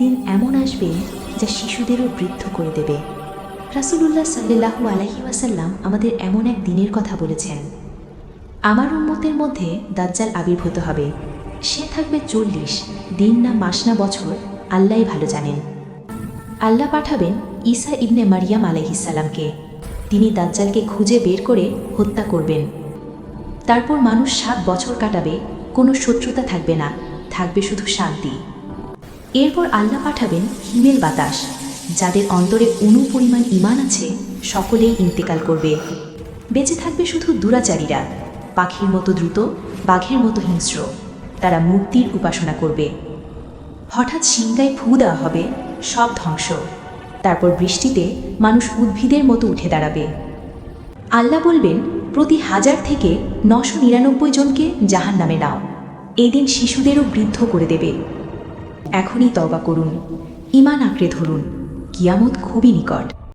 একদিন এমন আসবে যা শিশুদেরও বৃদ্ধ করে দেবে। রাসুলুল্লাহ সাল্লাহু আলহি ওয়াসাল্লাম আমাদের এমন এক দিনের কথা বলেছেন। আমার উন্মতের মধ্যে দাজ্জাল আবির্ভূত হবে। সে থাকবে চল্লিশ, দিন না মাস না বছর আল্লাহ ভালো জানেন। আল্লাহ পাঠাবেন ঈসা ইবনে মারিয়াম আলহিসাল্লামকে তিনি দাজ্জালকে খুঁজে বের করে হত্যা করবেন। তারপর মানুষ সাত বছর কাটাবে, কোনো শত্রুতা থাকবে না, থাকবে শুধু শান্তি। এরপর আল্লাহ পাঠাবেন হিমেল বাতাস, যাদের অন্তরে অনু পরিমাণ ইমান আছে, সকলেই ইন্তেকাল করবে। বেঁচে থাকবে শুধু দুরাচারীরা, পাখির মতো দ্রুত, বাঘের মতো হিংস্র। তারা মুক্তির উপাসনা করবে। হঠাৎ সিংগায় ফু দেওয়া হবে, সব ধ্বংস। তারপর বৃষ্টিতে মানুষ উদ্ভিদের মতো উঠে দাঁড়াবে। আল্লাহ বলবেন, প্রতি হাজার থেকে নশো নিরানব্বই জনকে জাহান নামে নাও। এদিন শিশুদেরও বৃদ্ধ করে দেবে। এখনই তবা করুন। ইমান আঁকড়ে ধরুন। কিয়ামত খুবই নিকট।